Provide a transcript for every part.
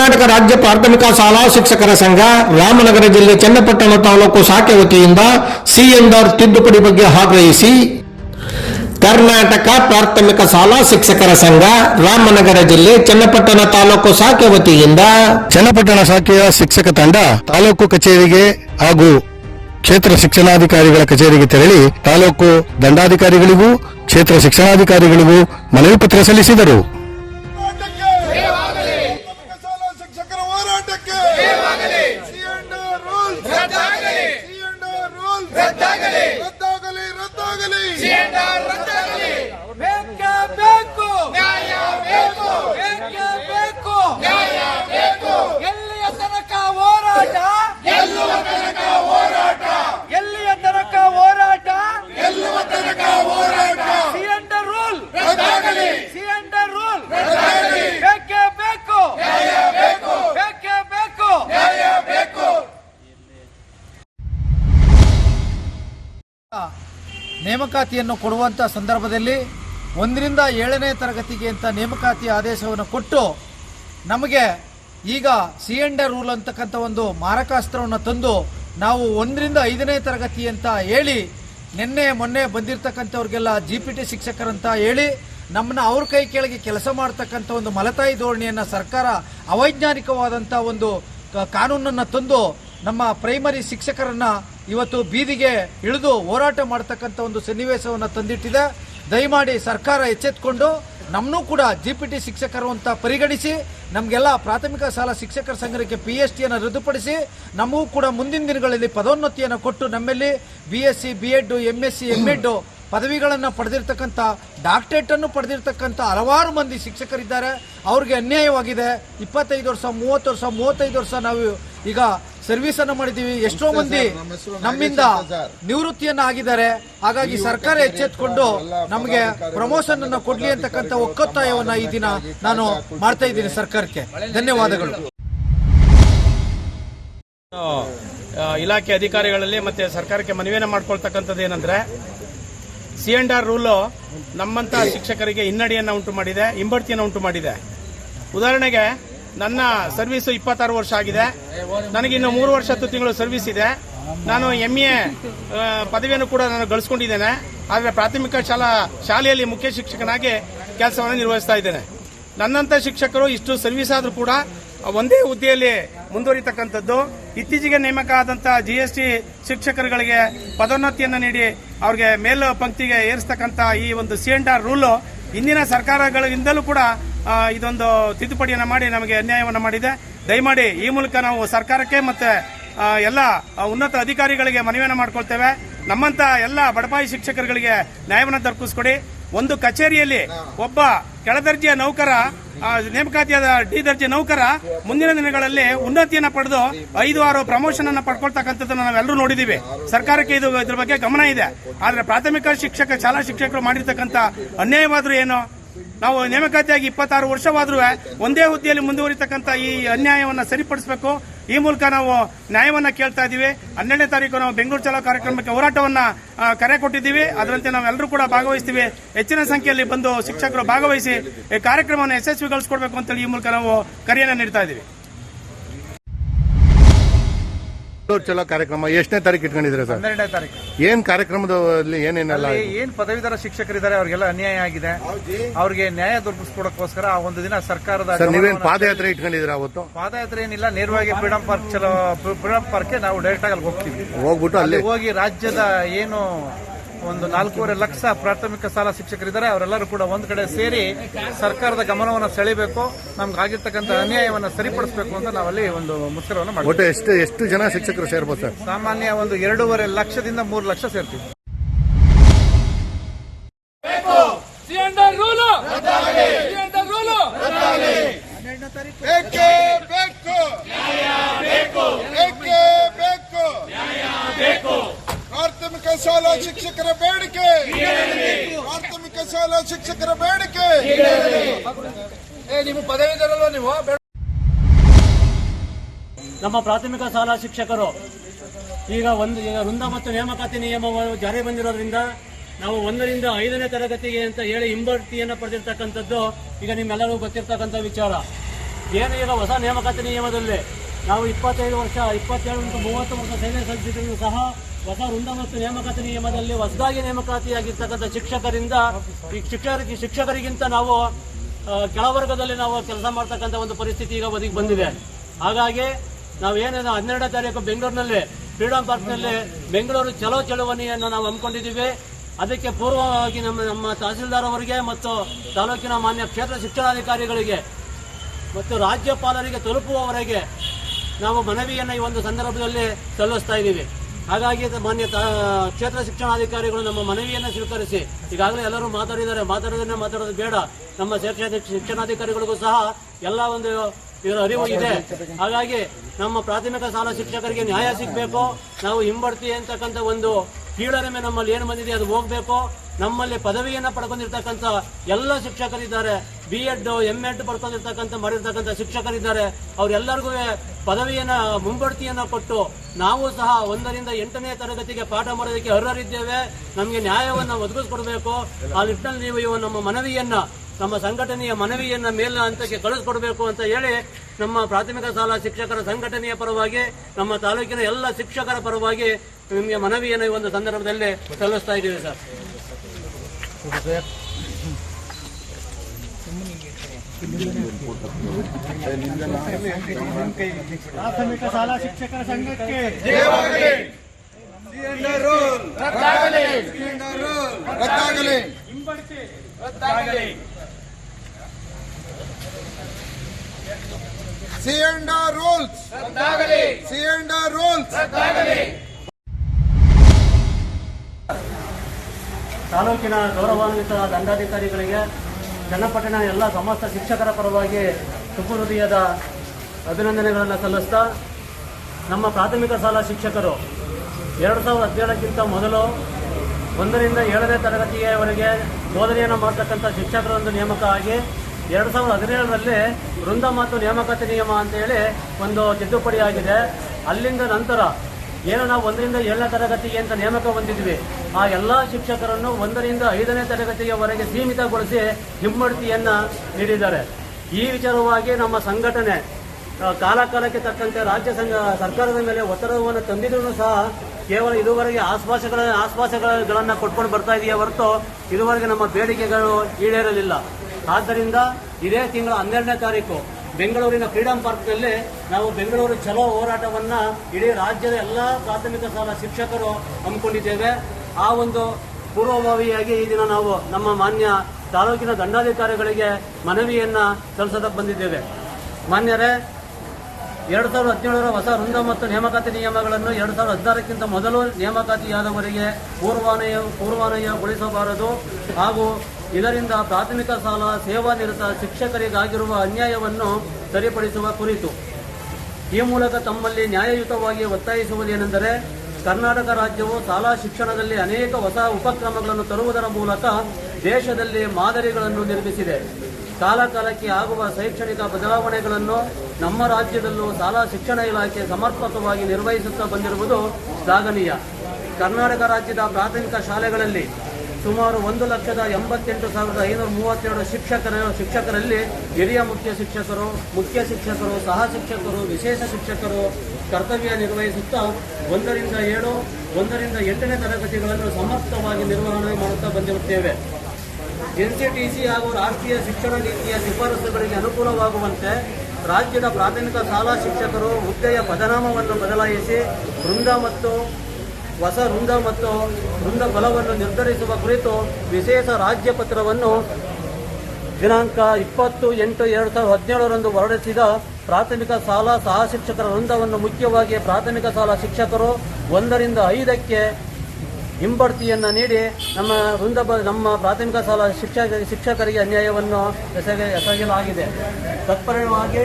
ಕರ್ನಾಟಕ ರಾಜ್ಯ ಪ್ರಾಥಮಿಕ ಶಾಲಾ ಶಿಕ್ಷಕರ ಸಂಘ ರಾಮನಗರ ಜಿಲ್ಲೆ ಚನ್ನಪಟ್ಟಣ ತಾಲೂಕು ಶಾಖೆ ವತಿಯಿಂದ ಸಿಎಂಆರ್ ತಿದ್ದುಪಡಿ ಬಗ್ಗೆ ಆಗ್ರಹಿಸಿ. ಕರ್ನಾಟಕ ಪ್ರಾಥಮಿಕ ಶಾಲಾ ಶಿಕ್ಷಕರ ಸಂಘ ರಾಮನಗರ ಜಿಲ್ಲೆ ಚನ್ನಪಟ್ಟಣ ತಾಲೂಕು ಶಾಖೆ ವತಿಯಿಂದ ಚನ್ನಪಟ್ಟಣ ಶಾಖೆಯ ಶಿಕ್ಷಕ ತಂಡ ತಾಲೂಕು ಕಚೇರಿಗೆ ಹಾಗೂ ಕ್ಷೇತ್ರ ಶಿಕ್ಷಣಾಧಿಕಾರಿಗಳ ಕಚೇರಿಗೆ ತೆರಳಿ ತಾಲೂಕು ದಂಡಾಧಿಕಾರಿಗಳಿಗೂ, ಕ್ಷೇತ್ರ ಶಿಕ್ಷಣಾಧಿಕಾರಿಗಳಿಗೂ ಮನವಿ ಪತ್ರ ಸಲ್ಲಿಸಿದರು. ನೇಮಕಾತಿಯನ್ನು ಕೊಡುವಂಥ ಸಂದರ್ಭದಲ್ಲಿ ಒಂದರಿಂದ ಏಳನೇ ತರಗತಿಗೆ ಅಂತ ನೇಮಕಾತಿ ಆದೇಶವನ್ನು ಕೊಟ್ಟು ನಮಗೆ ಈಗ ಸಿ ಎಂಡ್ ರೂಲ್ ಅಂತಕ್ಕಂಥ ಒಂದು ಮಾರಕಾಸ್ತ್ರವನ್ನು ತಂದು ನಾವು ಒಂದರಿಂದ ಐದನೇ ತರಗತಿ ಅಂತ ಹೇಳಿ ನಿನ್ನೆ ಮೊನ್ನೆ ಬಂದಿರತಕ್ಕಂಥವ್ರಿಗೆಲ್ಲ ಜಿ ಪಿ ಟಿ ಶಿಕ್ಷಕರಂತ ಹೇಳಿ ನಮ್ಮನ್ನ ಅವ್ರ ಕೈ ಕೆಳಗೆ ಕೆಲಸ ಮಾಡ್ತಕ್ಕಂಥ ಒಂದು ಮಲತಾಯಿ ಧೋರಣೆಯನ್ನು ಸರ್ಕಾರ ಅವೈಜ್ಞಾನಿಕವಾದಂಥ ಒಂದು ಕಾನೂನನ್ನು ತಂದು ನಮ್ಮ ಪ್ರೈಮರಿ ಶಿಕ್ಷಕರನ್ನ ಇವತ್ತು ಬೀದಿಗೆ ಇಳಿದು ಹೋರಾಟ ಮಾಡ್ತಕ್ಕಂಥ ಒಂದು ಸನ್ನಿವೇಶವನ್ನು ತಂದಿಟ್ಟಿದೆ. ದಯಮಾಡಿ ಸರ್ಕಾರ ಎಚ್ಚೆತ್ಕೊಂಡು ನಮ್ಮನ್ನೂ ಕೂಡ ಜಿ ಪಿ ಟಿ ಶಿಕ್ಷಕರು ಅಂತ ಪರಿಗಣಿಸಿ, ನಮಗೆಲ್ಲ ಪ್ರಾಥಮಿಕ ಶಾಲಾ ಶಿಕ್ಷಕರ ಸಂಘಕ್ಕೆ ಪಿ ಎಚ್ ಟಿಯನ್ನು ರದ್ದುಪಡಿಸಿ, ನಮಗೂ ಕೂಡ ಮುಂದಿನ ದಿನಗಳಲ್ಲಿ ಪದೋನ್ನತಿಯನ್ನು ಕೊಟ್ಟು ನಮ್ಮಲ್ಲಿ B S C B Ed M S C M Ed ಪದವಿಗಳನ್ನು ಪಡೆದಿರ್ತಕ್ಕಂಥ ಡಾಕ್ಟರೇಟ್ ಅನ್ನು ಪಡೆದಿರ್ತಕ್ಕಂಥ ಹಲವಾರು ಮಂದಿ ಶಿಕ್ಷಕರಿದ್ದಾರೆ. ಅವ್ರಿಗೆ ಅನ್ಯಾಯವಾಗಿದೆ. ಇಪ್ಪತ್ತೈದು ವರ್ಷ, ಮೂವತ್ತು ವರ್ಷ, ಮೂವತ್ತೈದು ವರ್ಷ ನಾವು ಈಗ ಸರ್ವಿಸ್ ಅನ್ನು ಮಾಡಿದ್ದೀವಿ. ಎಷ್ಟೋ ಮಂದಿ ನಮ್ಮಿಂದ ನಿವೃತ್ತಿಯನ್ನ ಆಗಿದ್ದಾರೆ ಹಾಗಾಗಿ ಸರ್ಕಾರ ಎಚ್ಚೆತ್ಕೊಂಡು ನಮಗೆ ಪ್ರಮೋಷನ್ ಅನ್ನು ಕೊಡ್ಲಿ ಅಂತಕ್ಕಂಥ ಒಕ್ಕೊತ್ತಾಯವನ್ನ ಈ ದಿನ ನಾನು ಮಾಡ್ತಾ ಇದ್ದೀನಿ ಸರ್ಕಾರಕ್ಕೆ. ಧನ್ಯವಾದಗಳು. ಇಲಾಖೆ ಅಧಿಕಾರಿಗಳಲ್ಲಿ ಮತ್ತೆ ಸರ್ಕಾರಕ್ಕೆ ಮನವಿಯನ್ನು ಮಾಡ್ಕೊಳ್ತಕ್ಕಂಥದ್ದು ಏನಂದ್ರೆ ಸಿ ಅಂಡ್ ಆರ್ ರೂಲು ನಮ್ಮಂಥ ಶಿಕ್ಷಕರಿಗೆ ಹಿನ್ನಡೆಯನ್ನು ಉಂಟು ಮಾಡಿದೆ ಹಿಂಬಡ್ತಿಯನ್ನು ಉಂಟು ಮಾಡಿದೆ. ಉದಾಹರಣೆಗೆ ನನ್ನ ಸರ್ವಿಸ್ ಇಪ್ಪತ್ತಾರು ವರ್ಷ ಆಗಿದೆ. ನನಗೆ ಇನ್ನು ಮೂರು ವರ್ಷ ಹತ್ತು ತಿಂಗಳು ಸರ್ವಿಸ್ ಇದೆ. ನಾನು ಎಂ ಎ ಪದವಿಯನ್ನು ಕೂಡ ನಾನು ಗಳಿಸ್ಕೊಂಡಿದ್ದೇನೆ. ಆದರೆ ಪ್ರಾಥಮಿಕ ಶಾಲಾ, ಶಾಲೆಯಲ್ಲಿ ಮುಖ್ಯ ಶಿಕ್ಷಕನಾಗಿ ಕೆಲಸವನ್ನು ನಿರ್ವಹಿಸ್ತಾ ಇದ್ದೇನೆ. ನನ್ನಂತ ಶಿಕ್ಷಕರು ಇಷ್ಟು ಸರ್ವಿಸ್ ಆದರೂ ಕೂಡ ಒಂದೇ ಹುದ್ದೆಯಲ್ಲಿ ಮುಂದುವರಿತಕ್ಕಂಥದ್ದು. ಇತ್ತೀಚೆಗೆ ನೇಮಕ ಆದಂಥ ಜಿ ಎಸ್ ಟಿ ಶಿಕ್ಷಕರುಗಳಿಗೆ ಪದೋನ್ನತಿಯನ್ನು ನೀಡಿ ಅವ್ರಿಗೆ ಮೇಲು ಪಂಕ್ತಿಗೆ ಏರಿಸ್ತಕ್ಕಂಥ ಈ ಒಂದು ಸಿ ಎಂಡ್ ಆರ್ ರೂಲು ಇಂದಿನ ಸರ್ಕಾರಗಳಿಂದಲೂ ಕೂಡ ಇದೊಂದು ತಿದ್ದುಪಡಿಯನ್ನು ಮಾಡಿ ನಮಗೆ ಅನ್ಯಾಯವನ್ನು ಮಾಡಿದೆ. ದಯಮಾಡಿ ಈ ಮೂಲಕ ನಾವು ಸರ್ಕಾರಕ್ಕೆ ಮತ್ತೆ ಎಲ್ಲ ಉನ್ನತ ಅಧಿಕಾರಿಗಳಿಗೆ ಮನವಿಯನ್ನು ಮಾಡ್ಕೊಳ್ತೇವೆ. ನಮ್ಮಂತ ಎಲ್ಲ ಬಡಪಾಯಿ ಶಿಕ್ಷಕರುಗಳಿಗೆ ನ್ಯಾಯವನ್ನು ದೊರಕಿಸ್ಕೊಡಿ. ಒಂದು ಕಚೇರಿಯಲ್ಲಿ ಒಬ್ಬ ಕೆಳದರ್ಜೆಯ ನೌಕರ ನೇಮಕಾತಿಯಾದ ಡಿ ದರ್ಜೆ ನೌಕರ ಮುಂದಿನ ದಿನಗಳಲ್ಲಿ ಉನ್ನತಿಯನ್ನು ಪಡೆದು ಐದು ಆರು ಪ್ರಮೋಷನ್ ಅನ್ನ ಪಡ್ಕೊಳ್ತಕ್ಕಂಥದ್ದನ್ನು ನಾವೆಲ್ಲರೂ ನೋಡಿದೀವಿ. ಸರ್ಕಾರಕ್ಕೆ ಇದು ಇದ್ರ ಬಗ್ಗೆ ಗಮನ ಇದೆ. ಆದರೆ ಪ್ರಾಥಮಿಕ ಶಿಕ್ಷಕ, ಶಾಲಾ ಶಿಕ್ಷಕರು ಮಾಡಿರ್ತಕ್ಕಂಥ ಅನ್ಯಾಯವಾದರೂ ಏನು? ನಾವು ನೇಮಕಾತಿಯಾಗಿ ಇಪ್ಪತ್ತಾರು ವರ್ಷವಾದರೂ ಒಂದೇ ಹುದ್ದೆಯಲ್ಲಿ ಮುಂದುವರಿತಕ್ಕಂಥ ಈ ಅನ್ಯಾಯವನ್ನು ಸರಿಪಡಿಸಬೇಕು. ಈ ಮೂಲಕ ನಾವು ನ್ಯಾಯವನ್ನ ಕೇಳ್ತಾ ಇದ್ದೀವಿ. ಹನ್ನೆರಡನೇ ತಾರೀಕು ನಾವು ಬೆಂಗಳೂರು ಚಲೋ ಕಾರ್ಯಕ್ರಮಕ್ಕೆ ಹೋರಾಟವನ್ನು ಕರೆ ಕೊಟ್ಟಿದ್ದೀವಿ. ಅದರಂತೆ ನಾವೆಲ್ಲರೂ ಕೂಡ ಭಾಗವಹಿಸ್ತೀವಿ. ಹೆಚ್ಚಿನ ಸಂಖ್ಯೆಯಲ್ಲಿ ಬಂದು ಶಿಕ್ಷಕರು ಭಾಗವಹಿಸಿ, ಈ ಕಾರ್ಯಕ್ರಮವನ್ನು ಯಶಸ್ವಿಗೊಳಿಸ್ಕೊಡ್ಬೇಕು ಅಂತೇಳಿ ಈ ಮೂಲಕ ನಾವು ಕರೆಯನ್ನು ನೀಡ್ತಾ ಇದ್ದೀವಿ. ಬೆಂಗಳೂರು ಚಲೋ ಕಾರ್ಯಕ್ರಮ. ಎಷ್ಟನೇ ತಾರೀಕು ಇಟ್ಕೊಂಡಿದ್ರೆ ಸರ್? ಹನ್ನೆರಡನೇ ತಾರೀಕು. ಏನ್ ಕಾರ್ಯಕ್ರಮದಲ್ಲಿ ಏನೇನೆಲ್ಲ ಅಲ್ಲಿ ಏನ್ ಪದವೀಧರ ಶಿಕ್ಷಕರಿದ್ದಾರೆ ಅವ್ರಿಗೆಲ್ಲ ಅನ್ಯಾಯ ಆಗಿದೆ. ಅವ್ರಿಗೆ ನ್ಯಾಯ ದೊರಕಿಸ್ಕೊಡಕ್ಕೋಸ್ಕರ ಆ ಒಂದು ದಿನ ಸರ್ಕಾರದ ಸರ್ ನೀವೇನ್ ಗಮನವನ್ನ ಪಾದಯಾತ್ರೆ ಇಟ್ಕೊಂಡಿದ್ರೆ ಅವತ್ತು? ಪಾದಯಾತ್ರೆ ಏನಿಲ್ಲ ನೇರವಾಗಿ ಫ್ರೀಡಂ ಪಾರ್ಕ್ ಚಲೋ ಫ್ರೀಡಂ ಪಾರ್ಕ್ಗೆ ನಾವು ಡೈರೆಕ್ಟ್ ಆಗಿ ಅಲ್ಲಿ ಹೋಗ್ತೀವಿ. ಹೋಗ್ಬಿಟ್ಟು ಅಲ್ಲಿ ಅಲ್ಲಿ ಹೋಗಿ ರಾಜ್ಯದ ಏನು ಒಂದು ನಾಲ್ಕೂವರೆ ಲಕ್ಷ ಪ್ರಾಥಮಿಕ ಶಾಲಾ ಶಿಕ್ಷಕರಿದ್ದಾರೆ. ಅವರೆಲ್ಲರೂ ಕೂಡ ಒಂದು ಕಡೆ ಸೇರಿ ಸರ್ಕಾರದ ಗಮನವನ್ನು ಸೆಳಿಬೇಕು ನಮ್ಗೆ ಆಗಿರ್ತಕ್ಕಂಥ ಅನ್ಯಾಯವನ್ನು ಸರಿಪಡಿಸಬೇಕು ಅಂತ ನಾವಲ್ಲಿ ಒಂದು ಮುಷ್ಕರವನ್ನು ಮಾಡಿ ಎಷ್ಟು ಎಷ್ಟು ಜನ ಶಿಕ್ಷಕರು ಸೇರ್ಬೋದು ಸರ್? ಸಾಮಾನ್ಯ ಒಂದು ಎರಡೂವರೆ ಲಕ್ಷದಿಂದ ಮೂರು ಲಕ್ಷ ಸೇರ್ತೀವಿ. ಬೇಕೇ. ಬೇಕು ಶಾಲಾ ಶಿಕ್ಷಕರ ಬೇಡಿಕೆ. ಪ್ರಾಥಮಿಕ ಶಾಲಾ ಶಿಕ್ಷಕರ ಬೇಡಿಕೆ. ನಿಮ್ಮ ಪದವೀಧರಲ್ವ ನೀವು? ನಮ್ಮ ಪ್ರಾಥಮಿಕ ಶಾಲಾ ಶಿಕ್ಷಕರು, ಈಗ ಒಂದು, ಈಗ ವೃಂದ ಮತ್ತು ನೇಮಕಾತಿ ನಿಯಮ ಜಾರಿ ಬಂದಿರೋದ್ರಿಂದ ನಾವು ಒಂದರಿಂದ ಐದನೇ ತರಗತಿಗೆ ಅಂತ ಹೇಳಿ ಹಿಂಬಡ್ತಿಯನ್ನು ಪಡೆದಿರ್ತಕ್ಕಂಥದ್ದು ಈಗ ನಿಮ್ಮೆಲ್ಲರಿಗೂ ಗೊತ್ತಿರ್ತಕ್ಕಂಥ ವಿಚಾರ. ಏನು ಈಗ ಹೊಸ ನೇಮಕಾತಿ ನಿಯಮದಲ್ಲಿ ನಾವು ಇಪ್ಪತ್ತೈದು ವರ್ಷ ಇಪ್ಪತ್ತೇಳರಿಂದ ಮೂವತ್ತು ವರ್ಷ ಸೇವೆ ಸಲ್ಲಿಸಿದ್ರು ಸಹ ಹೊಸ ಮತ್ತು ನೇಮಕಾತಿ ನಿಯಮದಲ್ಲಿ ಹೊಸದಾಗಿ ನೇಮಕಾತಿಯಾಗಿರ್ತಕ್ಕಂಥ ಶಿಕ್ಷಕರಿಂದ, ಈ ಶಿಕ್ಷಕರಿಗೆ ಶಿಕ್ಷಕರಿಗಿಂತ ನಾವು ಕೆಳವರ್ಗದಲ್ಲಿ ನಾವು ಕೆಲಸ ಮಾಡ್ತಕ್ಕಂಥ ಒಂದು ಪರಿಸ್ಥಿತಿ ಈಗ ಒದಗಿ ಬಂದಿದೆ. ಹಾಗಾಗಿ ನಾವು ಏನೇನು ಹನ್ನೆರಡನೇ ತಾರೀಕು ಬೆಂಗಳೂರಿನಲ್ಲಿ, ಫ್ರೀಡಂ ಪಾರ್ಕ್ನಲ್ಲಿ ಬೆಂಗಳೂರು ಚಲೋ ಚಳುವಳಿಯನ್ನು ನಾವು ಹಮ್ಮಿಕೊಂಡಿದ್ದೀವಿ. ಅದಕ್ಕೆ ಪೂರ್ವವಾಗಿ ನಮ್ಮ ನಮ್ಮ ತಹಸೀಲ್ದಾರ್ ಅವರಿಗೆ ಮತ್ತು ತಾಲೂಕಿನ ಮಾನ್ಯ ಕ್ಷೇತ್ರ ಶಿಕ್ಷಣಾಧಿಕಾರಿಗಳಿಗೆ ಮತ್ತು ರಾಜ್ಯಪಾಲರಿಗೆ ತಲುಪುವವರೆಗೆ ನಾವು ಮನವಿಯನ್ನು ಈ ಒಂದು ಸಂದರ್ಭದಲ್ಲಿ ಸಲ್ಲಿಸ್ತಾ ಇದ್ದೀವಿ. ಹಾಗಾಗಿ ಮಾನ್ಯ ಕ್ಷೇತ್ರ ಶಿಕ್ಷಣಾಧಿಕಾರಿಗಳು ನಮ್ಮ ಮನವಿಯನ್ನು ಸ್ವೀಕರಿಸಿ, ಈಗಾಗಲೇ ಎಲ್ಲರೂ ಮಾತಾಡಿದ್ದಾರೆ. ಮಾತಾಡೋದನ್ನ ಮಾತಾಡೋದು ಬೇಡ. ನಮ್ಮ ಕ್ಷೇತ್ರ ಶಿಕ್ಷಣಾಧಿಕಾರಿಗಳಿಗೂ ಸಹ ಎಲ್ಲ ಒಂದು ಇದರ ಅರಿವು ಇದೆ. ಹಾಗಾಗಿ ನಮ್ಮ ಪ್ರಾಥಮಿಕ ಶಾಲಾ ಶಿಕ್ಷಕರಿಗೆ ನ್ಯಾಯ ಸಿಗಬೇಕು. ನಾವು ಹಿಂಬಡ್ತಿ ಅಂತಕ್ಕಂಥ ಒಂದು ಕೀಳರಿಮೆ ನಮ್ಮಲ್ಲಿ ಏನು ಬಂದಿದೆ, ಅದು ಹೋಗಬೇಕು. ನಮ್ಮಲ್ಲಿ ಪದವಿಯನ್ನು ಪಡ್ಕೊಂಡಿರ್ತಕ್ಕಂಥ ಎಲ್ಲ ಶಿಕ್ಷಕರಿದ್ದಾರೆ. ಬಿ ಎಡ್ ಎಂ ಎಡ್ ಪಡ್ಕೊಂಡಿರ್ತಕ್ಕಂಥ ಮಾಡಿರ್ತಕ್ಕಂಥ ಶಿಕ್ಷಕರಿದ್ದಾರೆ. ಅವರೆಲ್ಲರಿಗೂ ಪದವಿಯನ್ನ, ಮುಂಬಡ್ತಿಯನ್ನ ಕೊಟ್ಟು ನಾವು ಸಹ ಒಂದರಿಂದ ಎಂಟನೇ ತರಗತಿಗೆ ಪಾಠ ಮಾಡೋದಕ್ಕೆ ಅರ್ಹರಿದ್ದೇವೆ. ನಮಗೆ ನ್ಯಾಯವನ್ನು ಒದಗಿಸ್ಕೊಡ್ಬೇಕು. ಆ ನಿಟ್ಟಿನಲ್ಲಿ ನೀವು ನಮ್ಮ ಮನವಿಯನ್ನು, ನಮ್ಮ ಸಂಘಟನೆಯ ಮನವಿಯನ್ನು ಮೇಲಿನ ಹಂತಕ್ಕೆ ಕಳಿಸ್ಕೊಡ್ಬೇಕು ಅಂತ ಹೇಳಿ ನಮ್ಮ ಪ್ರಾಥಮಿಕ ಶಾಲಾ ಶಿಕ್ಷಕರ ಸಂಘಟನೆಯ ಪರವಾಗಿ, ನಮ್ಮ ತಾಲೂಕಿನ ಎಲ್ಲ ಶಿಕ್ಷಕರ ಪರವಾಗಿ ನಿಮಗೆ ಮನವಿಯನ್ನು ಈ ಒಂದು ಸಂದರ್ಭದಲ್ಲಿ ಸಲ್ಲಿಸ್ತಾ ಇದ್ದೀವಿ ಸರ್ ಪ್ರಾಥಮಿಕ ಶಾಲಾ ಶಿಕ್ಷಕರ ಸಂಘಕ್ಕೆ ತಾಲೂಕಿನ ಗೌರವಾನ್ವಿತ ದಂಡಾಧಿಕಾರಿಗಳಿಗೆ ಚನ್ನಪಟ್ಟಣ ಎಲ್ಲ ಸಮಸ್ತ ಶಿಕ್ಷಕರ ಪರವಾಗಿ ತುಪ್ಪು ಹೃದಯದ ಅಭಿನಂದನೆಗಳನ್ನು ಸಲ್ಲಿಸ್ತಾ ನಮ್ಮ ಪ್ರಾಥಮಿಕ ಶಾಲಾ ಶಿಕ್ಷಕರು ಎರಡು ಸಾವಿರದ ಹದಿನೇಳಕ್ಕಿಂತ ಮೊದಲು ಒಂದರಿಂದ ಏಳನೇ ತರಗತಿಯವರೆಗೆ ಬೋಧನೆಯನ್ನು ಮಾಡ್ತಕ್ಕಂಥ ಶಿಕ್ಷಕರೊಂದು ನೇಮಕ ಆಗಿ ಎರಡು ಸಾವಿರದ ಹದಿನೇಳರಲ್ಲಿ ವೃಂದ ಮತ್ತು ನೇಮಕಾತಿ ನಿಯಮ ಅಂತೇಳಿ ಒಂದು ತಿದ್ದುಪಡಿಯಾಗಿದೆ ಅಲ್ಲಿಂದ ನಂತರ ಏನು ನಾವು ಒಂದರಿಂದ ಏಳನೇ ತರಗತಿಗೆ ಅಂತ ನೇಮಕ ಹೊಂದಿದ್ವಿ, ಆ ಎಲ್ಲ ಶಿಕ್ಷಕರನ್ನು ಒಂದರಿಂದ ಐದನೇ ತರಗತಿಯವರೆಗೆ ಸೀಮಿತಗೊಳಿಸಿ ಹಿಮ್ಮಡ್ತಿಯನ್ನ ನೀಡಿದ್ದಾರೆ. ಈ ವಿಚಾರವಾಗಿ ನಮ್ಮ ಸಂಘಟನೆ ಕಾಲಕಾಲಕ್ಕೆ ಕಾಲ ಕಾಲಕ್ಕೆ ತಕ್ಕಂತೆ ರಾಜ್ಯ ಸಂಘ, ಸರ್ಕಾರದ ಮೇಲೆ ಒತ್ತಡವನ್ನು ತಂದಿದ್ರು ಸಹ ಕೇವಲ ಇದುವರೆಗೆ ಆಶ್ವಾಸಗಳ ಆಶ್ವಾಸಗಳನ್ನ ಕೊಟ್ಕೊಂಡು ಬರ್ತಾ ಇದೆಯೇ ಹೊರತು ಇದುವರೆಗೆ ನಮ್ಮ ಬೇಡಿಕೆಗಳು ಈಡೇರಲಿಲ್ಲ. ಆದ್ದರಿಂದ ಇದೇ ತಿಂಗಳ ಹನ್ನೆರಡನೇ ತಾರೀಕು ಬೆಂಗಳೂರಿನ ಫ್ರೀಡಂ ಪಾರ್ಕ್ನಲ್ಲಿ ನಾವು ಬೆಂಗಳೂರು ಚಲೋ ಹೋರಾಟವನ್ನು ಇಡೀ ರಾಜ್ಯದ ಎಲ್ಲ ಪ್ರಾಥಮಿಕ ಶಾಲಾ ಶಿಕ್ಷಕರು ಹಮ್ಮಿಕೊಂಡಿದ್ದೇವೆ. ಆ ಒಂದು ಪೂರ್ವಭಾವಿಯಾಗಿ ಈ ದಿನ ನಾವು ನಮ್ಮ ಮಾನ್ಯ ತಾಲೂಕಿನ ದಂಡಾಧಿಕಾರಿಗಳಿಗೆ ಮನವಿಯನ್ನ ಸಲ್ಲಿಸದ ಬಂದಿದ್ದೇವೆ. ಮಾನ್ಯರೇ, ಎರಡು ಸಾವಿರದ ಹದಿನೇಳರ ಹೊಸ ವೃಂದ ಮತ್ತು ನೇಮಕಾತಿ ನಿಯಮಗಳನ್ನು ಎರಡು ಸಾವಿರದ ಹದಿನಾರಕ್ಕಿಂತ ಮೊದಲು ನೇಮಕಾತಿಯಾದವರಿಗೆ ಪೂರ್ವಾನಯ ಪೂರ್ವಾನಯಗೊಳಿಸಬಾರದು. ಹಾಗೂ ಇದರಿಂದ ಪ್ರಾಥಮಿಕ ಶಾಲಾ ಸೇವಾನಿರತ ಶಿಕ್ಷಕರಿಗಾಗಿರುವ ಅನ್ಯಾಯವನ್ನು ಸರಿಪಡಿಸುವ ಕುರಿತು ಈ ಮೂಲಕ ತಮ್ಮಲ್ಲಿ ನ್ಯಾಯಯುತವಾಗಿ ಒತ್ತಾಯಿಸುವುದೇನೆಂದರೆ ಕರ್ನಾಟಕ ರಾಜ್ಯವು ಶಾಲಾ ಶಿಕ್ಷಣದಲ್ಲಿ ಅನೇಕ ಹೊಸ ಉಪಕ್ರಮಗಳನ್ನು ತರುವುದರ ಮೂಲಕ ದೇಶದಲ್ಲಿ ಮಾದರಿಗಳನ್ನು ನಿರ್ಮಿಸಿದೆ. ಕಾಲಕಾಲಕ್ಕೆ ಆಗುವ ಶೈಕ್ಷಣಿಕ ಬದಲಾವಣೆಗಳನ್ನು ನಮ್ಮ ರಾಜ್ಯದಲ್ಲೂ ಶಾಲಾ ಶಿಕ್ಷಣ ಇಲಾಖೆ ಸಮರ್ಪಕವಾಗಿ ನಿರ್ವಹಿಸುತ್ತಾ ಬಂದಿರುವುದು ಶ್ಲಾಘನೀಯ. ಕರ್ನಾಟಕ ರಾಜ್ಯದ ಪ್ರಾಥಮಿಕ ಶಾಲೆಗಳಲ್ಲಿ ಸುಮಾರು ಒಂದು ಲಕ್ಷದ ಎಂಬತ್ತೆಂಟು ಸಾವಿರದ ಐನೂರ ಮೂವತ್ತೆರಡು ಶಿಕ್ಷಕರ, ಶಿಕ್ಷಕರಲ್ಲಿ ಹಿರಿಯ ಮುಖ್ಯ ಶಿಕ್ಷಕರು ಮುಖ್ಯ ಶಿಕ್ಷಕರು, ಸಹ ಶಿಕ್ಷಕರು, ವಿಶೇಷ ಶಿಕ್ಷಕರು ಕರ್ತವ್ಯ ನಿರ್ವಹಿಸುತ್ತಾ ಒಂದರಿಂದ ಏಳು, ಒಂದರಿಂದ ಎಂಟನೇ ತರಗತಿಗಳನ್ನು ಸಮರ್ಥವಾಗಿ ನಿರ್ವಹಣೆ ಮಾಡುತ್ತಾ ಬಂದಿರುತ್ತೇವೆ. ಎನ್ಸಿಟಿಸಿ ಹಾಗೂ ರಾಷ್ಟ್ರೀಯ ಶಿಕ್ಷಣ ನೀತಿಯ ಶಿಫಾರಸುಗಳಿಗೆ ಅನುಕೂಲವಾಗುವಂತೆ ರಾಜ್ಯದ ಪ್ರಾಥಮಿಕ ಶಾಲಾ ಶಿಕ್ಷಕರು ಹುದ್ದೆಯ ಪದನಾಮವನ್ನು ಬದಲಾಯಿಸಿ, ವೃಂದ ಮತ್ತು ಹೊಸ ವೃಂದ ಮತ್ತು ವೃಂದ ಬಲವನ್ನು ನಿರ್ಧರಿಸುವ ಕುರಿತು ವಿಶೇಷ ರಾಜ್ಯ ಪತ್ರವನ್ನು ದಿನಾಂಕ ಇಪ್ಪತ್ತು ಎಂಟು ಎರಡು ಸಾವಿರದ ಹದಿನೇಳರಂದು ಹೊರಡಿಸಿದ ಪ್ರಾಥಮಿಕ ಶಾಲಾ ಸಹ ಶಿಕ್ಷಕರ ವೃಂದವನ್ನು ಮುಖ್ಯವಾಗಿ ಪ್ರಾಥಮಿಕ ಶಾಲಾ ಶಿಕ್ಷಕರು ಒಂದರಿಂದ ಐದಕ್ಕೆ ಹಿಂಬಡ್ತಿಯನ್ನು ನೀಡಿ ನಮ್ಮ ವೃಂದ ನಮ್ಮ ಪ್ರಾಥಮಿಕ ಶಾಲಾ ಶಿಕ್ಷಕ ಶಿಕ್ಷಕರಿಗೆ ಅನ್ಯಾಯವನ್ನು ಎಸಗ ಎಸಗಲಾಗಿದೆ. ತತ್ಪರವಾಗಿ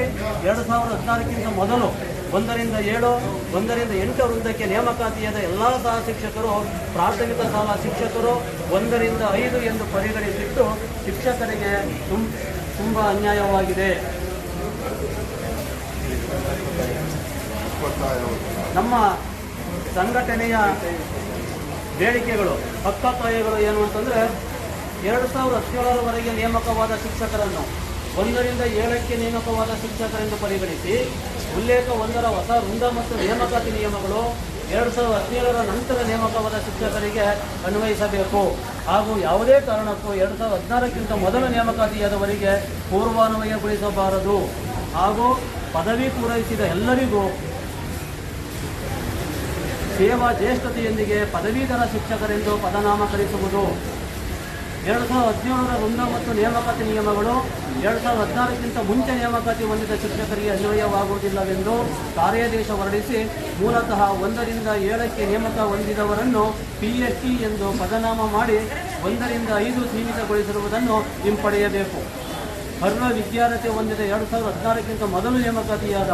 ಎರಡು ಸಾವಿರದ ಹದಿನಾರಕ್ಕಿಂತ ಮೊದಲು ಒಂದರಿಂದ ಏಳು, ಒಂದರಿಂದ ಎಂಟು ವೃಂದಕ್ಕೆ ನೇಮಕಾತಿಯಾದ ಎಲ್ಲ ಸಹ ಶಿಕ್ಷಕರು ಪ್ರಾಥಮಿಕ ಶಾಲಾ ಶಿಕ್ಷಕರು ಒಂದರಿಂದ ಐದು ಎಂದು ಪರಿಗಣಿಸಿಟ್ಟು ಶಿಕ್ಷಕರಿಗೆ ತುಂಬ ಅನ್ಯಾಯವಾಗಿದೆ. ನಮ್ಮ ಸಂಘಟನೆಯ ಬೇಡಿಕೆಗಳು ಹಕ್ಕೊತ್ತಾಯಗಳು ಏನು ಅಂತಂದರೆ ಎರಡು ಸಾವಿರದ ಹದಿನೇಳರವರೆಗೆ ನೇಮಕವಾದ ಶಿಕ್ಷಕರನ್ನು ಒಂದರಿಂದ ಏಳಕ್ಕೆ ನೇಮಕವಾದ ಶಿಕ್ಷಕರೆಂದು ಪರಿಗಣಿಸಿ, ಉಲ್ಲೇಖ ಒಂದರ ಹೊಸ ವೃಂದ ಮತ್ತು ನೇಮಕಾತಿ ನಿಯಮಗಳು ಎರಡು ಸಾವಿರದ ಹದಿನೇಳರ ನಂತರ ನೇಮಕವಾದ ಶಿಕ್ಷಕರಿಗೆ ಅನ್ವಯಿಸಬೇಕು. ಹಾಗೂ ಯಾವುದೇ ಕಾರಣಕ್ಕೂ ಎರಡು ಸಾವಿರದ ಹದಿನಾರಕ್ಕಿಂತ ಮೊದಲ ನೇಮಕಾತಿಯಾದವರಿಗೆ ಪೂರ್ವಾನ್ವಯಗೊಳಿಸಬಾರದು. ಹಾಗೂ ಪದವಿ ಪೂರೈಸಿದ ಎಲ್ಲರಿಗೂ ಸೇವಾ ಜ್ಯೇಷ್ಠತೆಯೊಂದಿಗೆ ಪದವೀಧರ ಶಿಕ್ಷಕರೆಂದು ಪದನಾಮಕರಿಸುವುದು. ಎರಡು ಸಾವಿರದ ಹದಿನೇಳರ ಮತ್ತು ನೇಮಕಾತಿ ನಿಯಮಗಳು ಎರಡು ಸಾವಿರದ ಹದಿನಾರಕ್ಕಿಂತ ಮುಂಚೆ ನೇಮಕಾತಿ ಹೊಂದಿದ ಶಿಕ್ಷಕರಿಗೆ ಅನ್ವಯವಾಗುವುದಿಲ್ಲವೆಂದು ಕಾರ್ಯಾದೇಶ ಹೊರಡಿಸಿ ಮೂಲತಃ ಒಂದರಿಂದ ಏಳಕ್ಕೆ ನೇಮಕ ಹೊಂದಿದವರನ್ನು ಪಿ ಎಸ್ ಟಿ ಎಂದು ಪದನಾಮ ಮಾಡಿ ಒಂದರಿಂದ ಐದು ಸೀಮಿತಗೊಳಿಸಿರುವುದನ್ನು ಹಿಂಪಡೆಯಬೇಕು. ಅರ್ಹ ವಿದ್ಯಾರ್ಹತೆ ಹೊಂದಿದ ಎರಡು ಸಾವಿರದ ಹದಿನಾರಕ್ಕಿಂತ ಮೊದಲು ನೇಮಕಾತಿಯಾದ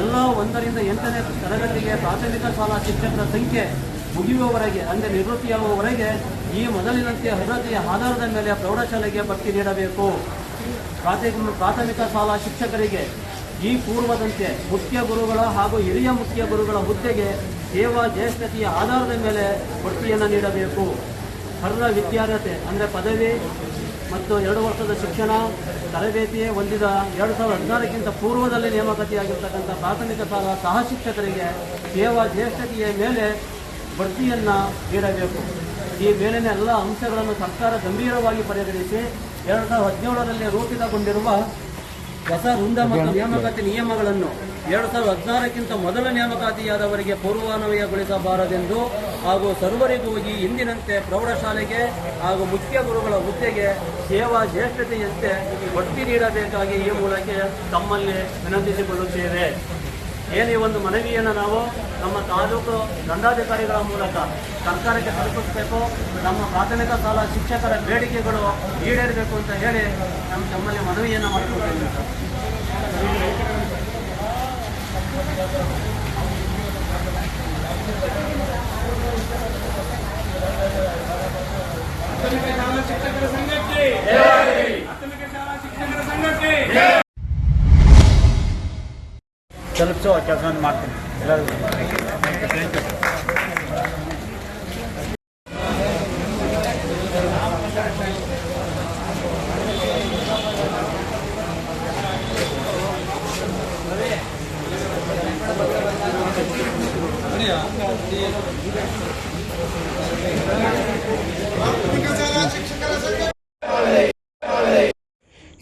ಎಲ್ಲ ಒಂದರಿಂದ ಎಂಟನೇ ತರಗತಿಗೆ ಪ್ರಾಥಮಿಕ ಶಾಲಾ ಶಿಕ್ಷಕರ ಸಂಖ್ಯೆ ಮುಗಿಯುವವರೆಗೆ, ಅಂದರೆ ನಿವೃತ್ತಿಯಾಗುವವರೆಗೆ ಈ ಮೊದಲಿನಂತೆ ಅರ್ಹತೆಯ ಆಧಾರದ ಮೇಲೆ ಪ್ರೌಢಶಾಲೆಗೆ ಬಡ್ತಿ ನೀಡಬೇಕು. ಪ್ರಾಥಮಿಕ ಪ್ರಾಥಮಿಕ ಶಾಲಾ ಶಿಕ್ಷಕರಿಗೆ ಈ ಪೂರ್ವದಂತೆ ಮುಖ್ಯ ಗುರುಗಳ ಹಾಗೂ ಹಿರಿಯ ಮುಖ್ಯ ಗುರುಗಳ ಹುದ್ದೆಗೆ ಸೇವಾ ಜ್ಯೇಷ್ಠತೆಯ ಆಧಾರದ ಮೇಲೆ ಬಡ್ತಿಯನ್ನು ನೀಡಬೇಕು. ಅರ್ಹ ವಿದ್ಯಾರ್ಹತೆ ಅಂದರೆ ಪದವಿ ಮತ್ತು ಎರಡು ವರ್ಷದ ಶಿಕ್ಷಣ ತರಬೇತಿ ಹೊಂದಿದ ಎರಡು ಸಾವಿರದ ಹದಿನಾರಕ್ಕಿಂತ ಪೂರ್ವದಲ್ಲಿ ನೇಮಕತಿಯಾಗಿರ್ತಕ್ಕಂಥ ಪ್ರಾಥಮಿಕ ಶಾಲಾ ಸಹ ಶಿಕ್ಷಕರಿಗೆ ಸೇವಾ ಜ್ಯೇಷ್ಠತೆಯ ಮೇಲೆ ಬಡ್ತಿಯನ್ನು ನೀಡಬೇಕು. ಈ ಮೇಲಿನ ಎಲ್ಲ ಅಂಶಗಳನ್ನು ಸರ್ಕಾರ ಗಂಭೀರವಾಗಿ ಪರಿಗಣಿಸಿ ಎರಡು ಸಾವಿರದ ಹದಿನೇಳರಲ್ಲಿ ರೂಪಿತಗೊಂಡಿರುವ ಹೊಸ ವೃಂದ ಮತ್ತು ನೇಮಕಾತಿ ನಿಯಮಗಳನ್ನು ಎರಡು ಸಾವಿರದ ಹದಿನಾರಕ್ಕಿಂತ ಮೊದಲ ನೇಮಕಾತಿಯಾದವರಿಗೆ ಪೂರ್ವಾನ್ವಯಗೊಳಿಸಬಾರದೆಂದು ಹಾಗೂ ಸರ್ವರಿಗೂ ಈ ಹಿಂದಿನಂತೆ ಪ್ರೌಢಶಾಲೆಗೆ ಹಾಗೂ ಮುಖ್ಯ ಗುರುಗಳ ಹುದ್ದೆಗೆ ಸೇವಾ ಜ್ಯೇಷ್ಠತೆಯಂತೆ ಬಡ್ತಿ ನೀಡಬೇಕಾಗಿ ಈ ಮೂಲಕ ತಮ್ಮಲ್ಲಿ ವಿನಂತಿಸಿಕೊಳ್ಳುತ್ತೇವೆ. ಏನು ಈ ಒಂದು ಮನವಿಯನ್ನು ನಾವು ನಮ್ಮ ತಾಲೂಕು ದಂಡಾಧಿಕಾರಿಗಳ ಮೂಲಕ ಸರ್ಕಾರಕ್ಕೆ ತಲುಪಿಸಬೇಕು ನಮ್ಮ ಪ್ರಾಥಮಿಕ ಶಾಲಾ ಶಿಕ್ಷಕರ ಬೇಡಿಕೆಗಳು ಈಡೇರಬೇಕು ಅಂತ ಹೇಳಿ ನಮ್ಮ ತಮ್ಮಲ್ಲಿ ಮನವಿಯನ್ನು ಮಾಡಿಕೊಳ್ತೇವೆ ಸರ್. ತಲುಪಿಸೋ ಕೆಲಸವನ್ನು ಮಾಡ್ತೀನಿ. ಎಲ್ಲರಿಗೂ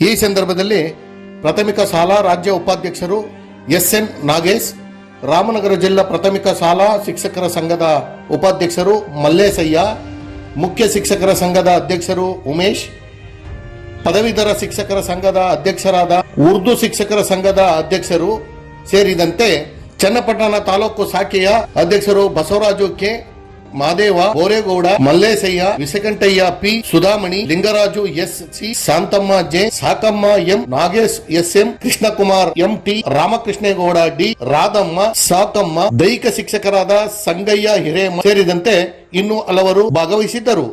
ಈ ಸಂದರ್ಭದಲ್ಲಿ ಪ್ರಾಥಮಿಕ ಶಾಲಾ ರಾಜ್ಯ ಉಪಾಧ್ಯಕ್ಷರು ಎಸ್ ಎನ್ ನಾಗೇಶ್, ರಾಮನಗರ ಜಿಲ್ಲಾ ಪ್ರಾಥಮಿಕ ಶಾಲಾ ಶಿಕ್ಷಕರ ಸಂಘದ ಉಪಾಧ್ಯಕ್ಷರು ಮಲ್ಲೇಶಯ್ಯ ಮುಖ್ಯ ಶಿಕ್ಷಕರ ಸಂಘದ ಅಧ್ಯಕ್ಷರು ಉಮೇಶ್, ಪದವೀಧರ ಶಿಕ್ಷಕರ ಸಂಘದ ಅಧ್ಯಕ್ಷರಾದ ಉರ್ದು ಶಿಕ್ಷಕರ ಸಂಘದ ಅಧ್ಯಕ್ಷರು ಸೇರಿದಂತೆ ಚನ್ನಪಟ್ಟಣ ತಾಲೂಕು ಶಾಖೆಯ ಅಧ್ಯಕ್ಷರು Basavaraju K. Madeva Boregowda Mallesaiah, Visakantaiah P, Sudhamani, Lingaraju S C, Shanthamma J, Sakamma M, Nagesh S M, Krishnakumar M T, Ramakrishnegowda D, Radhamma, Sakamma, ದೈಹಿಕ ಶಿಕ್ಷಕರಾದ ಸಂಗಯ್ಯ ಹಿರೇಮ ಸೇರಿದಂತೆ ಇನ್ನು ಹಲವರು ಭಾಗವಹಿಸಿದ್ದರು.